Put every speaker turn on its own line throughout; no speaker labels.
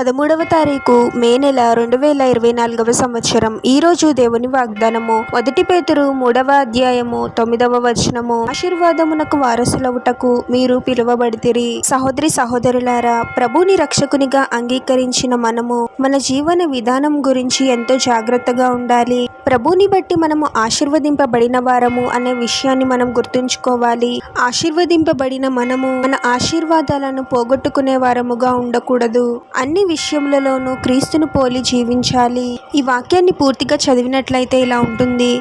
పదమూడవ తారీఖు మే నెల రెండు వేల ఇరవై నాలుగవ సంవత్సరం. ఈ రోజు దేవుని వాగ్దానము. మొదటి పేతురు మూడవ అధ్యాయము తొమ్మిదవ వచనము. ఆశీర్వాదమునకు వారసులవుటకు మీరు పిలువబడితిరి. సహోదరి సహోదరులారా ప్రభుని రక్షకునిగా అంగీకరించిన మనము మన జీవన విధానం గురించి ఎంతో జాగ్రత్తగా ఉండాలి. ప్రభుని బట్టి మనము ఆశీర్వదింపబడిన వారము అనే విషయాన్ని మనం గుర్తుంచుకోవాలి. ఆశీర్వదింపబడిన మనము మన ఆశీర్వాదాలను పోగొట్టుకునే వారముగా ఉండకూడదు. అన్ని విషయములలోనూ క్రీస్తును పోలి జీవించాలి. ఈ వాక్యాన్ని పూర్తిగా చదివినట్లయితే ఇలా ఉంటుంది.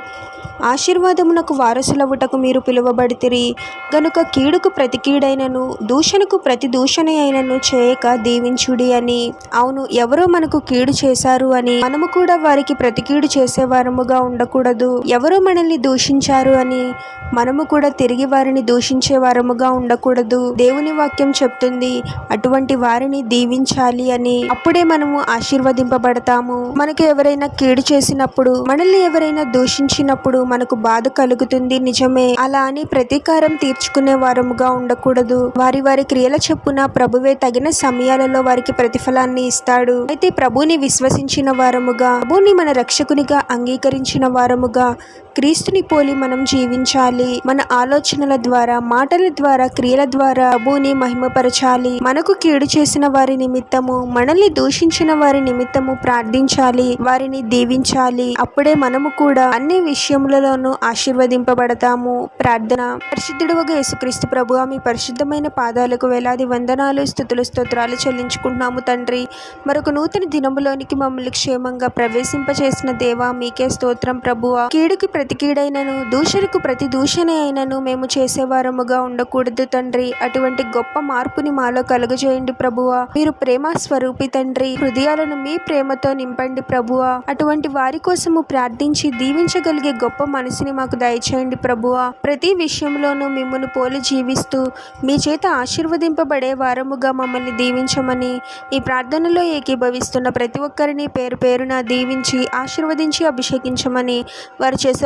ఆశీర్వాదమునకు వారసులవుటకు మీరు పిలువబడితిరి. గనుక కీడుకు ప్రతి కీడైనను దూషణకు ప్రతి దూషణ అయినను చేయక దీవించుడి అని. అవును ఎవరో మనకు కీడు చేశారు అని. మనము కూడా వారికి ప్రతి కీడు చేసేవారముగా ఉండకూడదు. ఎవరో మనల్ని దూషించారు అని. మనము కూడా తిరిగి వారిని దూషించే వారముగా ఉండకూడదు. దేవుని వాక్యం చెప్తుంది అటువంటి వారిని దీవించాలి అని. అప్పుడే మనము ఆశీర్వదింపబడతాము. మనకు ఎవరైనా కీడు చేసినప్పుడు మనల్ని ఎవరైనా దూషించినప్పుడు మనకు బాధ కలుగుతుంది నిజమే. అలా అని ప్రతీకారం తీర్చుకునే వారముగా ఉండకూడదు. వారి వారి క్రియల చెప్పున ప్రభువే తగిన సమయాలలో వారికి ప్రతిఫలాన్ని ఇస్తాడు. అయితే ప్రభుని విశ్వసించిన వారముగా ప్రభుని మన రక్షకునిగా అంగీకరించిన వారముగా క్రీస్తుని పోలి మనం జీవించాలి. మన ఆలోచనల ద్వారా మాటల ద్వారా క్రియల ద్వారా ప్రభుని మహిమపరచాలి. మనకు కీడు చేసిన వారి నిమిత్తము మనల్ని దూషించిన వారి నిమిత్తము ప్రార్థించాలి. వారిని దీవించాలి. అప్పుడే మనము కూడా అన్ని విషయములలోనూ ఆశీర్వదింపబడతాము. ప్రార్థన. పరిశుద్ధుడుగా యేసుక్రీస్తు ప్రభు మీ పరిశుద్ధమైన పాదాలకు వేలాది వందనాలు స్థుతులు స్తోత్రాలు చెల్లించుకుంటున్నాము తండ్రి. మరొక నూతన దినములోనికి మమ్మల్ని క్షేమంగా ప్రవేశింపచేసిన దేవా మీకే స్తోత్రం ప్రభువా. కీడుకి ప్రతి కీడైనను దూషణకు ప్రతి దూషణ అయినను మేము చేసేవారముగా ఉండకూడదు తండ్రి. అటువంటి గొప్ప మార్పుని మాలో కలుగజేయండి ప్రభువా. మీరు ప్రేమ స్వరూపి తండ్రి. హృదయాలను మీ ప్రేమతో నింపండి ప్రభువా. అటువంటి వారి కోసము ప్రార్థించి దీవించగలిగే గొప్ప మనసుని మాకు దయచేయండి ప్రభువా. ప్రతి విషయంలోనూ మిమ్మల్ని పోలి జీవిస్తూ మీ చేత ఆశీర్వదింపబడే వారముగా మమ్మల్ని దీవించమని ఈ ప్రార్థనలో ఏకీభవిస్తున్న ప్రతి ఒక్కరిని పేరు పేరున దీవించి ఆశీర్వదించి అభిషేకించమని వారు చేసే